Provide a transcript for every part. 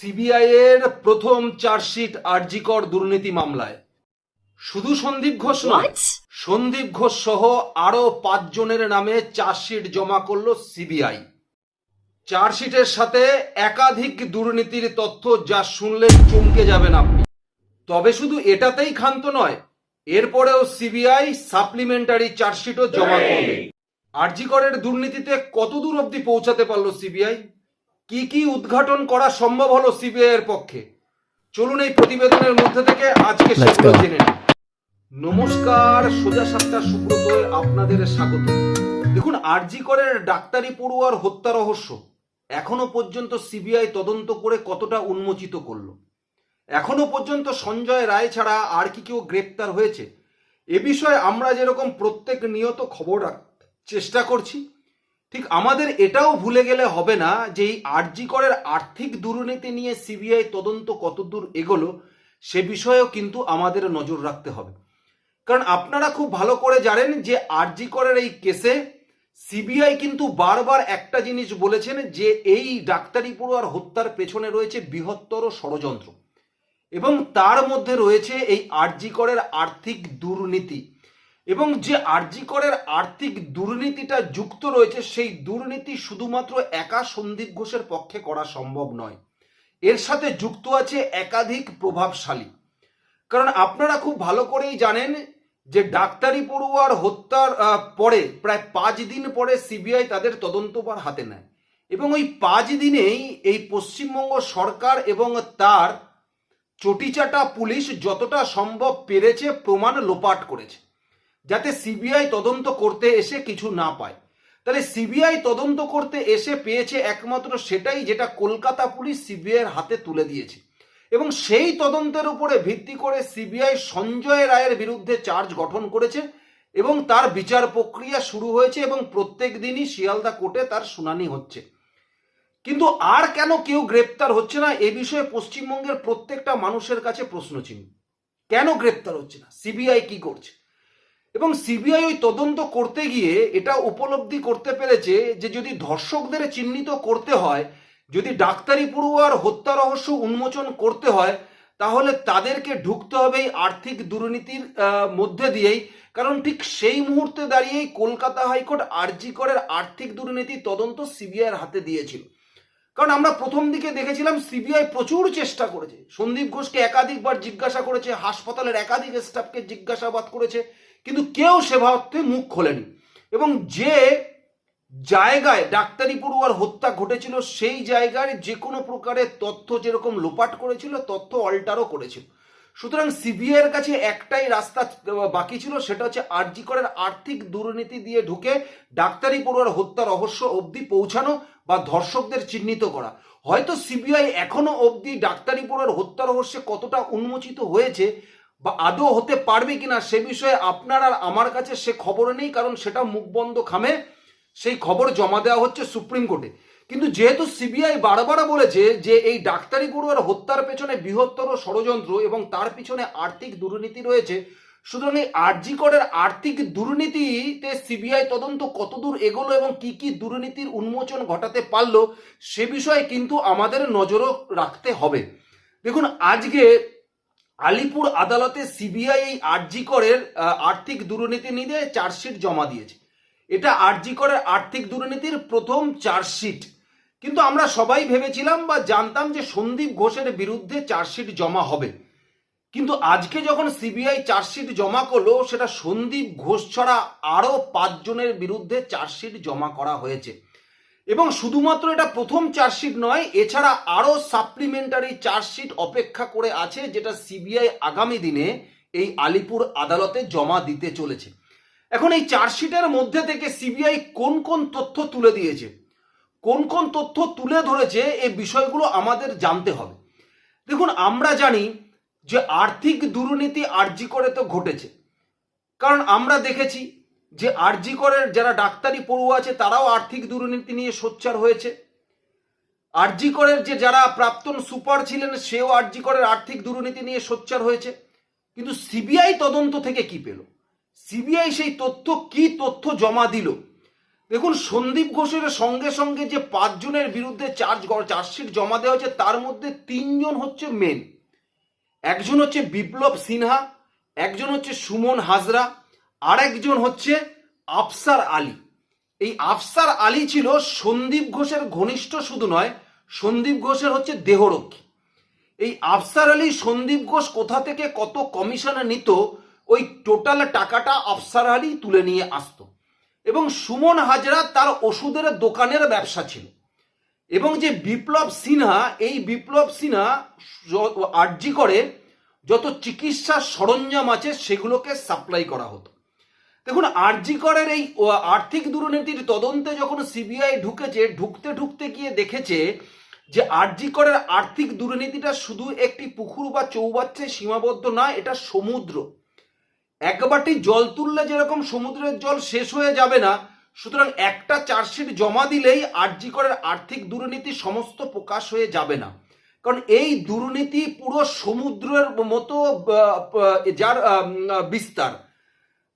CBI এর প্রথম chargesheet RG Kar দুর্নীতি মামলায়। শুধু সন্দীপ ঘোষ নয় সন্দীপ ঘোষ সহ আরও পাঁচজনের নামে চার্জশিট জমা করল সিবিআই। চার্জশিটের সাথে একাধিক দুর্নীতির তথ্য যা শুনলে চমকে যাবেন আপনি। তবে শুধু এটাতেই ক্ষান্ত নয় এরপরেও সিবিআই সাপ্লিমেন্টারি চার্জশিটও জমা করবে। আরজিকরের দুর্নীতিতে কতদূর অবধি পৌঁছাতে পারল সিবিআই? কি কি উদ্ঘাটন করা সম্ভব হলো সিবিআই এর পক্ষে? চলুন এই প্রতিবেদনের মধ্যে থেকে আজকে সেগুলো জেনে। নমস্কার সোজা সাতটা সুব্রতয় আপনাদের স্বাগত। দেখুন আরজি করের ডাক্তারি পড়ুয়ার হত্যা রহস্য এখনও পর্যন্ত সিবিআই তদন্ত করে কতটা উন্মোচিত করল? এখনও পর্যন্ত সঞ্জয় রায় ছাড়া আর কি কেউ গ্রেপ্তার হয়েছে? এ বিষয়ে আমরা যেরকম প্রত্যেক নিয়ত খবর চেষ্টা করছি ঠিক আমাদের এটাও ভুলে গেলে হবে না যে এই আরজি করের আর্থিক দুর্নীতি নিয়ে সিবিআই তদন্ত কতদূর এগোলো, সে বিষয়েও কিন্তু আমাদের নজর রাখতে হবে। কারণ আপনারা খুব ভালো করে জানেন যে আরজি করের এই কেসে সিবিআই কিন্তু বারবার একটা জিনিস বলেছেন যে এই ডাক্তারি পড়ুয়ার হত্যার পেছনে রয়েছে বৃহত্তর ষড়যন্ত্র। এবং তার মধ্যে রয়েছে এই আরজি করের আর্থিক দুর্নীতি। এবং যে আরজি করের আর্থিক দুর্নীতিটা যুক্ত রয়েছে, সেই দুর্নীতি শুধুমাত্র একা সন্দীপ ঘোষের পক্ষে করা সম্ভব নয়। এর সাথে যুক্ত আছে একাধিক প্রভাবশালী। কারণ আপনারা খুব ভালো করেই জানেন যে ডাক্তারি পড়ুয়ার হত্যার পরে, প্রায় পাঁচ দিন পরে সিবিআই তাদের তদন্তভার হাতে নেয়। এবং ওই পাঁচ দিনেই এই পশ্চিমবঙ্গ সরকার এবং তার চটিচাটা পুলিশ যতটা সম্ভব পেরেছে, প্রমাণ লোপাট করেছে। যাতে সিবিআই তদন্ত করতে এসে কিছু না পায়। তাহলে সিবিআই তদন্ত করতে এসে পেয়েছে একমাত্র সেটাই যেটা কলকাতা পুলিশ সিবিআইয়ের হাতে তুলে দিয়েছে। এবং সেই তদন্তের উপরে ভিত্তি করে সিবিআই সঞ্জয় রায়ের বিরুদ্ধে চার্জ গঠন করেছে এবং তার বিচার প্রক্রিয়া শুরু হয়েছে এবং প্রত্যেক দিনই শিয়ালদা কোর্টে তার শুনানি হচ্ছে। কিন্তু আর কেন কেউ গ্রেপ্তার হচ্ছে না এ বিষয়ে পশ্চিমবঙ্গের প্রত্যেকটা মানুষের কাছে প্রশ্ন চিহ্ন কেন গ্রেপ্তার হচ্ছে না? সিবিআই কি করছে? এবং সিবিআই ওই তদন্ত করতে গিয়ে এটা উপলব্ধি করতে পেরেছে যে যদি ধর্ষকদের চিহ্নিত করতে হয়, যদি ডাক্তারি পড়ুয়ার হত্যা রহস্য উন্মোচন করতে হয়, তাহলে তাদেরকে ঢুকতে হবে এই আর্থিক দুর্নীতির মধ্যে দিয়েই। কারণ ঠিক সেই মুহূর্তে দাঁড়িয়েই কলকাতা হাইকোর্ট আরজি করের আর্থিক দুর্নীতি তদন্ত সিবিআইয়ের হাতে দিয়েছিল। কারণ আমরা প্রথম দিকে দেখেছিলাম সিবিআই প্রচুর চেষ্টা করেছে। সন্দীপ ঘোষকে একাধিকবার জিজ্ঞাসা করেছে, হাসপাতালের একাধিক স্টাফকে জিজ্ঞাসাবাদ করেছে, কিন্তু কেউ সেভাবে মুখ খোলেনি। এবং যে জায়গায় ডাক্তারি পড়ুয়ার হত্যা ঘটেছিল, সেই জায়গায় যে কোনো প্রকারের তথ্য যেরকম লোপাট করেছিল, তথ্য অল্টারও করেছিল। সুতরাং সিবিআই এর কাছে একটাই রাস্তা বাকি ছিল, সেটা হচ্ছে আরজি করের আর্থিক দুর্নীতি দিয়ে ঢুকে ডাক্তারি পড়ুয়ার হত্যা রহস্য অবধি পৌঁছানো বা ধর্ষকদের চিহ্নিত করা। হয়তো সিবিআই এখনও অবধি ডাক্তারি পড়ুয়ার হত্যা রহস্যে কতটা উন্মোচিত হয়েছে বা আদৌ হতে পারবে কিনা সে বিষয়ে আপনার আর আমার কাছে সে খবর নেই, কারণ সেটা মুখ বন্ধ খামে। সেই খবর জমা দেওয়া হচ্ছে সুপ্রিম কোর্টে। কিন্তু যেহেতু সিবিআই বারবার বলেছে যে এই ডাক্তারি পড়ুয়ার হত্যার পেছনে বৃহত্তর ষড়যন্ত্র এবং তার পিছনে আর্থিক দুর্নীতি রয়েছে সুতরাং এই আরজি করের আর্থিক দুর্নীতিতে সিবিআই তদন্ত কতদূর এগোলো এবং কি কি দুর্নীতির উন্মোচন ঘটাতে পারল, সে বিষয়ে কিন্তু আমাদের নজরও রাখতে হবে। দেখুন, আজকে আলিপুর আদালতে সিবিআই এই আরজি করের আর্থিক দুর্নীতি নিয়ে চার্জশিট জমা দিয়েছে। এটা আরজি করের আর্থিক দুর্নীতির প্রথম চার্জশিট। কিন্তু আমরা সবাই ভেবেছিলাম বা জানতাম যে সন্দীপ ঘোষের বিরুদ্ধে চার্জশিট জমা হবে। কিন্তু আজকে যখন সিবিআই চার্জশিট জমা করল, সেটা সন্দীপ ঘোষ ছাড়া আরও পাঁচজনের বিরুদ্ধে চার্জশিট জমা করা হয়েছে। এবং শুধুমাত্র এটা প্রথম চার্জশিট নয়, এছাড়া আরও সাপ্লিমেন্টারি চার্জশিট অপেক্ষা করে আছে, যেটা সিবিআই আগামী দিনে এই আলিপুর আদালতে জমা দিতে চলেছে। এখন এই চার্জশিটের মধ্যে থেকে সিবিআই কোন কোন তথ্য তুলে দিয়েছে? কোন কোন তথ্য তুলে ধরেছে এই বিষয়গুলো আমাদের জানতে হবে। দেখুন, আমরা জানি যে আর্থিক দুর্নীতি আরজি করে তো ঘটেছে। কারণ আমরা দেখেছি যে আরজি করের যারা ডাক্তারি পড়ুয়া আছে, তারাও আর্থিক দুর্নীতি নিয়ে সোচ্চার হয়েছে। আরজি করের যে যারা প্রাক্তন সুপার ছিলেন, সেও আরজি করের আর্থিক দুর্নীতি নিয়ে সোচ্চার হয়েছে। কিন্তু সিবিআই তদন্ত থেকে কি পেল? সিবিআই সেই তথ্য, কি তথ্য জমা দিল? দেখুন, সন্দীপ ঘোষের সঙ্গে সঙ্গে যে পাঁচজনের বিরুদ্ধে চার্জ, চার্জশিট জমা দেওয়া হয়েছে, তার মধ্যে তিনজন হচ্ছে মেন একজন হচ্ছে বিপ্লব সিনহা, একজন হচ্ছে সুমন হাজরা আর একজন হচ্ছে আফসার আলী। এই আফসার আলী ছিল সন্দীপ ঘোষের ঘনিষ্ঠ শুধু নয়, সন্দীপ ঘোষের হচ্ছে দেহরক্ষী। এই আফসার আলী সন্দীপ ঘোষ কোথা থেকে কত কমিশনে নিত, ওই টোটাল টাকাটা আফসার আলী তুলে নিয়ে আসতো। এবং সুমন হাজরা তার ওষুধের দোকানের ব্যবসা ছিল। এবং যে বিপ্লব সিনহা, এই বিপ্লব সিনহা আর্জি করে, যত চিকিৎসার সরঞ্জাম আছে সেগুলোকে সাপ্লাই করা হতো। দেখুন, আরজি করের এই আর্থিক দুর্নীতির তদন্তে যখন সিবিআই ঢুকেছে, ঢুকতে ঢুকতে গিয়ে দেখেছে যে আরজি করের আর্থিক দুর্নীতিটা শুধু একটি পুকুর বা চৌবাচ্চায় সীমাবদ্ধ না এটা সমুদ্র। একবারটি জল তুললে যেরকম সমুদ্রের জল শেষ হয়ে যাবে না সুতরাং একটা চার্জশিট জমা দিলেই আরজি করের আর্থিক দুর্নীতি সমস্ত প্রকাশ হয়ে যাবে না। কারণ এই দুর্নীতি পুরো সমুদ্রের মতো যার বিস্তার।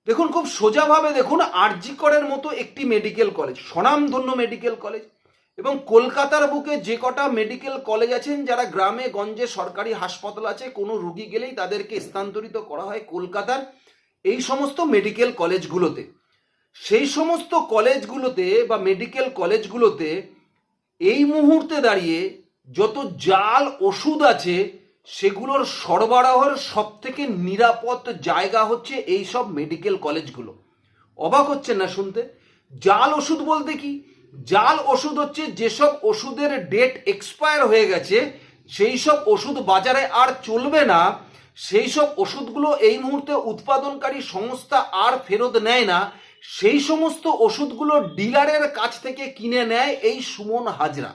দেখুন, খুব সোজাভাবে দেখুন, আরজি করের মতো একটি মেডিকেল কলেজ, স্বনামধন্য মেডিকেল কলেজ এবং কলকাতার বুকে যে কটা মেডিকেল কলেজ আছেন, যারা গ্রামে, গঞ্জে, সরকারি হাসপাতাল আছে, কোনো রুগী গেলেই তাদেরকে স্থানান্তরিত করা হয় কলকাতার এই সমস্ত মেডিকেল কলেজগুলোতে। সেই সমস্ত কলেজগুলোতে বা মেডিকেল কলেজগুলোতে এই মুহূর্তে দাঁড়িয়ে যত জাল ওষুধ আছে, সেগুলোর সরবরাহের সব থেকে নিরাপদ জায়গা হচ্ছে এই সব মেডিকেল কলেজগুলো। অবাক হচ্ছে না শুনতে? জাল ওষুধ বলতে কি? জাল ওষুধ হচ্ছে যেসব ওষুধের ডেট এক্সপায়ার হয়ে গেছে, সেই সব ওষুধ বাজারে আর চলবে না, সেই সব ওষুধগুলো এই মুহূর্তে উৎপাদনকারী সংস্থা আর ফেরত নেয় না সেই সমস্ত ওষুধগুলো ডিলারের কাছ থেকে কিনে নেয় এই সুমন হাজরা,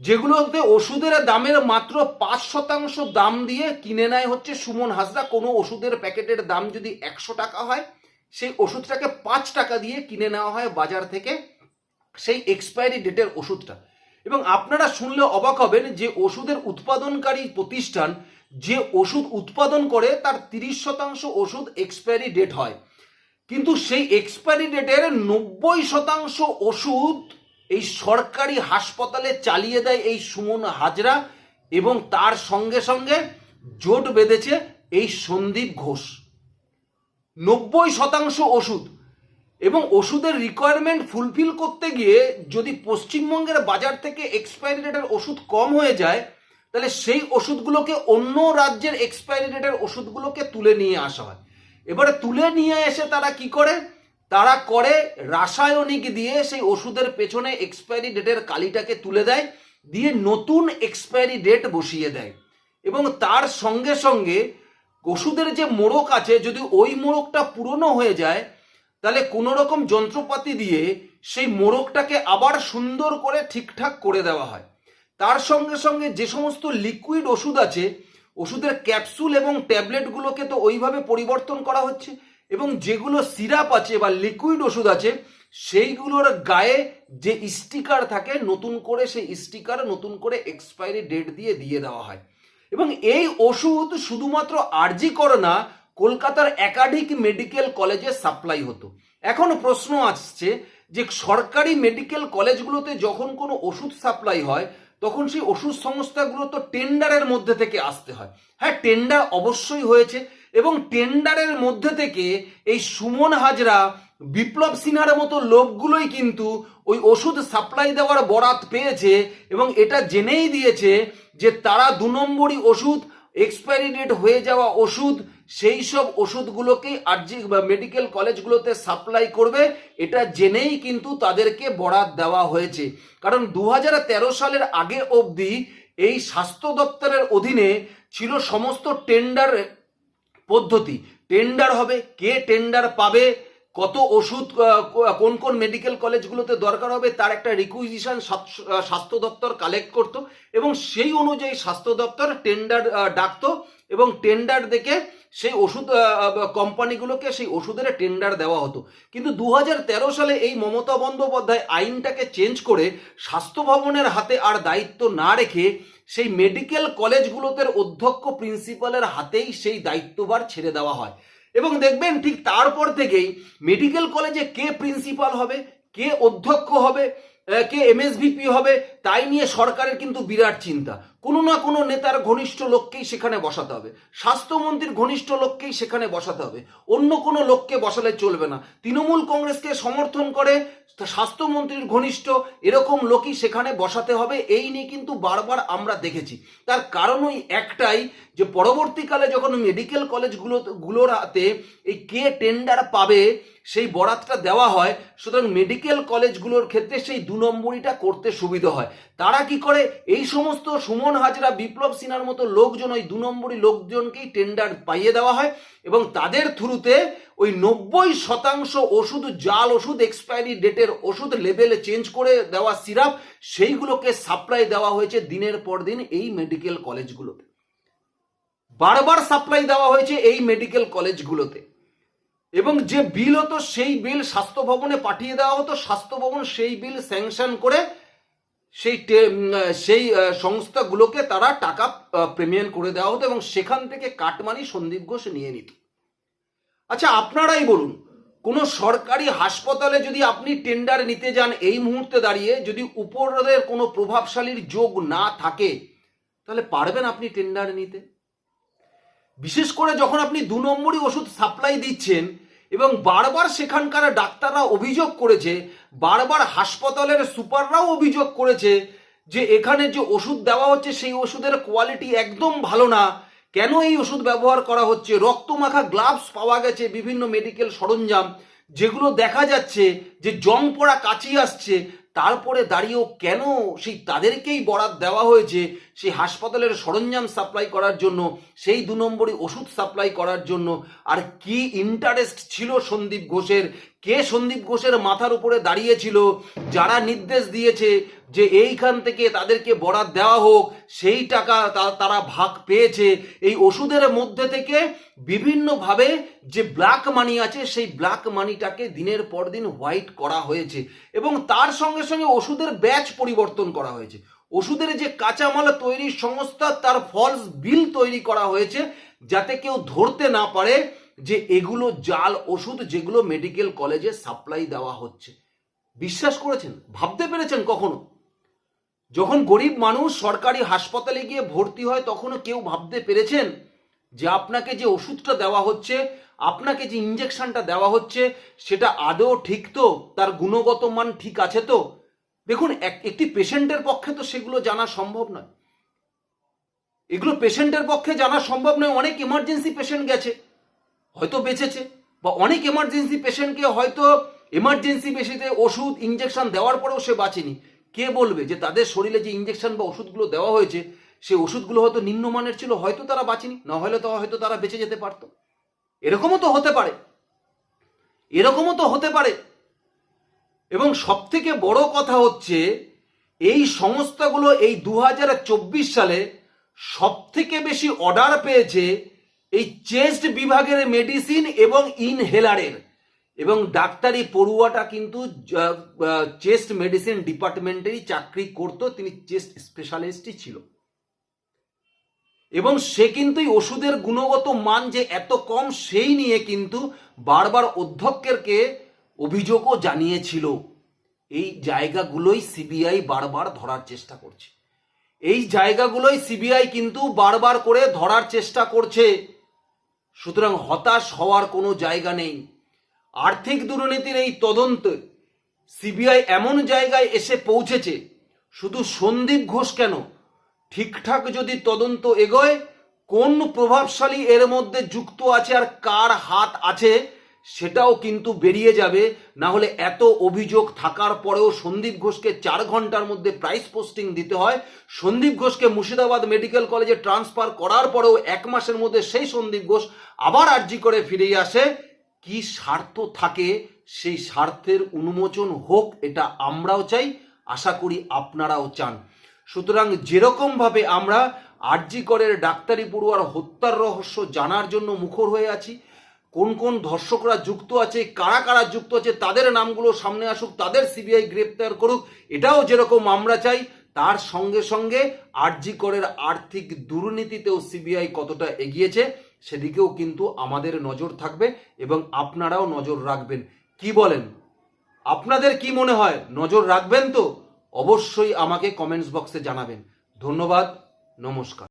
যেগুলোতে ওষুধের দামের মাত্র পাঁচ শতাংশ দাম দিয়ে কিনে নেয় হচ্ছে সুমন হাজরা। কোনো ওষুধের প্যাকেটের দাম যদি একশো টাকা হয়, সেই ওষুধটাকে পাঁচ টাকা দিয়ে কিনে নেওয়া হয় বাজার থেকে সেই এক্সপায়ারি ডেটের ওষুধটা। এবং আপনারা শুনলে অবাক হবেন যে ওষুধের উৎপাদনকারী প্রতিষ্ঠান যে ওষুধ উৎপাদন করে, তার তিরিশ শতাংশ ওষুধ এক্সপায়ারি ডেট হয়। কিন্তু সেই এক্সপায়ারি ডেটের নব্বই শতাংশ ওষুধ এই সরকারি হাসপাতালে চালিয়ে দেয় এই সুমন হাজরা এবং তার সঙ্গে সঙ্গে জোট বেঁধেছে এই সন্দীপ ঘোষ। নব্বই শতাংশ ওষুধ এবং ওষুধের রিকোয়ারমেন্ট ফুলফিল করতে গিয়ে যদি পশ্চিমবঙ্গের বাজার থেকে এক্সপায়ারি ডেটের ওষুধ কম হয়ে যায়, তাহলে সেই ওষুধগুলোকে অন্য রাজ্যের এক্সপায়ারি ডেটের ওষুধগুলোকে তুলে নিয়ে আসা হয়। এবারে তুলে নিয়ে এসে তারা কি করে? তারা করে রাসায়নিক দিয়ে সেই ওষুধের পেছনে এক্সপায়ারি ডেটের কালিটাকে তুলে দেয়, দিয়ে নতুন এক্সপায়ারি ডেট বসিয়ে দেয়। এবং তার সঙ্গে সঙ্গে ওষুধের যে মোড়ক আছে, যদি ওই মোড়কটা পুরনো হয়ে যায়, তাহলে কোনো রকম যন্ত্রপাতি দিয়ে সেই মোড়কটাকে আবার সুন্দর করে ঠিকঠাক করে দেওয়া হয়। তার সঙ্গে সঙ্গে যে সমস্ত লিকুইড ওষুধ আছে ওষুধের ক্যাপসুল এবং ট্যাবলেটগুলোকে তো ওইভাবে পরিবর্তন করা হচ্ছে এবং যেগুলো সিরাপ আছে বা লিকুইড ওষুধ আছে, সেইগুলোর গায়ে যে স্টিকার থাকে, নতুন করে সেই স্টিকার নতুন করে এক্সপায়ারি ডেট দিয়ে দিয়ে দেওয়া হয়। এবং এই ওষুধ শুধুমাত্র আরজি করে না, কলকাতার একাধিক মেডিকেল কলেজে সাপ্লাই হতো। এখন প্রশ্ন আসছে যে সরকারি মেডিকেল কলেজগুলোতে যখন কোনো ওষুধ সাপ্লাই হয় তখন সেই ওষুধ সংস্থাগুলো তো টেন্ডারের মধ্যে থেকে আসতে হয়। হ্যাঁ টেন্ডার অবশ্যই হয়েছে এবং টেন্ডারের মধ্যে থেকে এই সুমন হাজরা, বিপ্লব সিনহার মতো লোকগুলোই কিন্তু ওই ওষুধ সাপ্লাই দেওয়ার বরাত পেয়েছে এবং এটা জেনেই দিয়েছে যে তারা দু নম্বরই ওষুধ, এক্সপায়ারি ডেট হয়ে যাওয়া ওষুধ সেই সব ওষুধগুলোকেই আর্জি মেডিকেল কলেজগুলোতে সাপ্লাই করবে, এটা জেনেই কিন্তু তাদেরকে বরাত দেওয়া হয়েছে। কারণ দু হাজার তেরো সালের আগে অবধি এই স্বাস্থ্য দপ্তরের অধীনে ছিল সমস্ত টেন্ডার পদ্ধতি। টেন্ডার হবে, কে টেন্ডার পাবে, কত ওষুধ কোন কোন মেডিকেল কলেজগুলোতে দরকার হবে, তার একটা রিকুইজিশন স্বাস্থ্য দপ্তর কালেক্ট করতো এবং সেই অনুযায়ী স্বাস্থ্য দপ্তর টেন্ডার ডাকতো। এবং টেন্ডার দেখে সেই ওষুধ কোম্পানিগুলোকে সেই ওষুধের টেন্ডার দেওয়া হতো। কিন্তু দু হাজার তেরো সালে এই মমতা বন্দ্যোপাধ্যায় আইনটাকে চেঞ্জ করে স্বাস্থ্য ভবনের হাতে আর দায়িত্ব না রেখে সেই মেডিকেল কলেজগুলোতে অধ্যক্ষ প্রিন্সিপালের হাতেই সেই দায়িত্বভার ছেড়ে দেওয়া হয়। এবং দেখবেন ঠিক তারপর থেকেই মেডিকেল কলেজে কে প্রিন্সিপাল হবে, কে অধ্যক্ষ হবে কে এমএসভিপি হবে, তাই নিয়ে সরকারের কিন্তু বিরাট চিন্তা। কোনো না কোনো নেতার ঘনিষ্ঠ লোককেই সেখানে বসাতে হবে। স্বাস্থ্যমন্ত্রীর ঘনিষ্ঠ লোককেই সেখানে বসাতে হবে। অন্য কোনো লোককে বসালে চলবে না। তৃণমূল কংগ্রেসকে সমর্থন করে স্বাস্থ্যমন্ত্রীর ঘনিষ্ঠ এরকম লোকই সেখানে বসাতে হবে, এই নিয়ে কিন্তু বারবার আমরা দেখেছি। তার কারণ ওই একটাই যে পরবর্তীকালে যখন মেডিকেল কলেজগুলো, গুলোর হাতে এই কে টেন্ডার পাবে, সেই বরাতটা দেওয়া হয়, সুতরাং মেডিকেল কলেজগুলোর ক্ষেত্রে সেই দু নম্বরিটা করতে সুবিধা হয়। তারা কি করে? এই সমস্ত সুমন হাজরা বিপ্লব সিনহার মতো লোকজন, ওই দু নম্বরই লোকজনকেই টেন্ডার পাইয়ে দেওয়া হয় এবং তাদের থ্রুতে ওই নব্বই শতাংশ ওষুধ, জাল ওষুধ এক্সপায়ারি ডেটের ওষুধ লেভেলে চেঞ্জ করে দেওয়া সিরাপ সেইগুলোকে সাপ্লাই দেওয়া হয়েছে দিনের পর দিন এই মেডিকেল কলেজগুলোতে বারবার সাপ্লাই দেওয়া হয়েছে এই মেডিকেল কলেজগুলোতে এবং যে বিল হতো সেই বিল স্বাস্থ্য ভবনে পাঠিয়ে দেওয়া হতো, স্বাস্থ্য ভবন সেই বিল স্যাংশন করে সেই সেই সংস্থাগুলোকে তারা টাকা পেমেন্ট করে দেওয়া হতো এবং সেখান থেকে কাটমানি সন্দীপ ঘোষ নিয়ে নিত। আচ্ছা আপনারাই বলুন, কোনো সরকারি হাসপাতালে যদি আপনি টেন্ডার নিতে যান এই মুহূর্তে দাঁড়িয়ে, যদি উপরের কোনো প্রভাবশালীর যোগ না থাকে, তাহলে পারবেন আপনি টেন্ডার নিতে? বিশেষ করে যখন আপনি দু নম্বরই ওষুধ সাপ্লাই দিচ্ছেন এবং বারবার সেখানকার ডাক্তাররা অভিযোগ করেছে, বারবার হাসপাতালের সুপাররাও অভিযোগ করেছে যে এখানে যে ওষুধ দেওয়া হচ্ছে সেই ওষুধের কোয়ালিটি একদম ভালো না। কেন এই ওষুধ ব্যবহার করা হচ্ছে? রক্তমাখা গ্লাভস পাওয়া গেছে বিভিন্ন মেডিকেল সরঞ্জাম, যেগুলো দেখা যাচ্ছে যে জং পড়া কাচি আসছে তারপরে দাঁড়িয়েও কেন সেই তাদেরকেই বরাদ দেওয়া হয়েছে? সেই হাসপাতালের সরঞ্জাম সাপ্লাই করার জন্য, সেই দু নম্বরই ওষুধ সাপ্লাই করার জন্য। আর কি ইন্টারেস্ট ছিল সন্দীপ ঘোষের? কে সন্দীপ ঘোষের মাথার উপরে দাঁড়িয়েছিল, যারা নির্দেশ দিয়েছে যে এইখান থেকে তাদেরকে বরাদ দেওয়া হোক, সেই টাকা তারা ভাগ পেয়েছে। এই ওষুধের মধ্যে থেকে বিভিন্নভাবে যে ব্ল্যাক মানি আছে, সেই ব্ল্যাক মানিটাকে দিনের পর দিন হোয়াইট করা হয়েছে এবং তার সঙ্গে সঙ্গে ওষুধের ব্যাচ পরিবর্তন করা হয়েছে। ওষুধের যে কাঁচামাল তৈরির সংস্থা, তার ফলস বিল তৈরি করা হয়েছে যাতে কেউ ধরতে না পারে। যে এগুলো জাল ওষুধ যেগুলো মেডিকেল কলেজে সাপ্লাই দেওয়া হচ্ছে। বিশ্বাস করেছেন? ভাবতে পেরেছেন কখনো? যখন গরিব মানুষ সরকারি হাসপাতালে গিয়ে ভর্তি হয়, তখনও কেউ ভাবতে পেরেছেন যে আপনাকে যে ওষুধটা দেওয়া হচ্ছে, আপনাকে যে ইঞ্জেকশনটা দেওয়া হচ্ছে, সেটা আদৌ ঠিক তো? তার গুণগত মান ঠিক আছে তো? দেখুন, এক- একটি পেশেন্টের পক্ষে তো সেগুলো জানা সম্ভব নয়। এগুলো পেশেন্টের পক্ষে জানা সম্ভব নয়, অনেক এমার্জেন্সি পেশেন্ট গেছে। হয়তো বেঁচেছে বা অনেক এমার্জেন্সি পেশেন্টকে হয়তো এমার্জেন্সি বেশিতে ওষুধ ইঞ্জেকশন দেওয়ার পরেও সে বাঁচেনি। কে বলবে যে তাদের শরীরে যে ইঞ্জেকশন বা ওষুধগুলো দেওয়া হয়েছে, সেই ওষুধগুলো হয়তো নিম্নমানের ছিল, হয়তো তারা বাঁচেনি, না হলে তো হয়তো তারা বেঁচে যেতে পারতো। এরকমও তো হতে পারে। এরকমও তো হতে পারে। এবং সব থেকে বড় কথা হচ্ছে, এই সংস্থাগুলো এই দু হাজার চব্বিশ সালে সব থেকে বেশি অর্ডার পেয়েছে এই চেস্ট বিভাগের মেডিসিন এবং ইনহেলারের। এবং ডাক্তারি পড়ুয়াটা কিন্তু চেস্ট মেডিসিন ডিপার্টমেন্টেরই চাকরি করত, তিনি চেস্ট স্পেশালিস্টই ছিল। এবং সে কিন্তু এই ওষুধের গুণগত মান যে এত কম, সেই নিয়ে কিন্তু বারবার অধ্যক্ষেরকে অভিযোগও জানিয়েছিল। এই জায়গাগুলোই সিবিআই বারবার ধরার চেষ্টা করছে। এই জায়গাগুলোই সিবিআই কিন্তু বারবার করে ধরার চেষ্টা করছে। সুতরাং হতাশ হওয়ার কোনো জায়গা নেই। আর্থিক দুর্নীতির এই তদন্ত সিবিআই এমন জায়গায় এসে পৌঁছেছে, শুধু সন্দীপ ঘোষ কেন? ঠিকঠাক যদি তদন্ত এগোয়, কোন প্রভাবশালী এর মধ্যে যুক্ত আছে আর কার হাত আছে? সেটাও কিন্তু বেরিয়ে যাবে। না হলে এত অভিযোগ থাকার পরেও সন্দীপ ঘোষকে চার ঘণ্টার মধ্যে প্রাইস পোস্টিং দিতে হয়। সন্দীপ ঘোষকে মুর্শিদাবাদ মেডিকেল কলেজে ট্রান্সফার করার পরেও এক মাসের মধ্যে সেই সন্দীপ ঘোষ আবার আর্জি করে ফিরে আসে। কি স্বার্থ থাকে সেই স্বার্থের উন্মোচন হোক, এটা আমরাও চাই। আশা করি আপনারাও চান। সুতরাং যেরকম ভাবে আমরা আরজি করের ডাক্তারি পড়ুয়ার হত্যার রহস্য জানার জন্য মুখর হয়ে আছি কোন কোন ধর্ষকরা যুক্ত আছে, কারা কারা যুক্ত আছে, তাদের নামগুলো সামনে আসুক, তাদের সিবিআই গ্রেপ্তার করুক, এটাও যেরকম আমরা চাই, তার সঙ্গে সঙ্গে আরজি করের আর্থিক দুর্নীতিতেও সিবিআই কতটা এগিয়েছে, সেদিকেও কিন্তু আমাদের নজর থাকবে এবং আপনারাও নজর রাখবেন। কি বলেন? আপনাদের কি মনে হয়? নজর রাখবেন তো? অবশ্যই আমাকে কমেন্টস বক্সে জানাবেন। ধন্যবাদ, নমস্কার।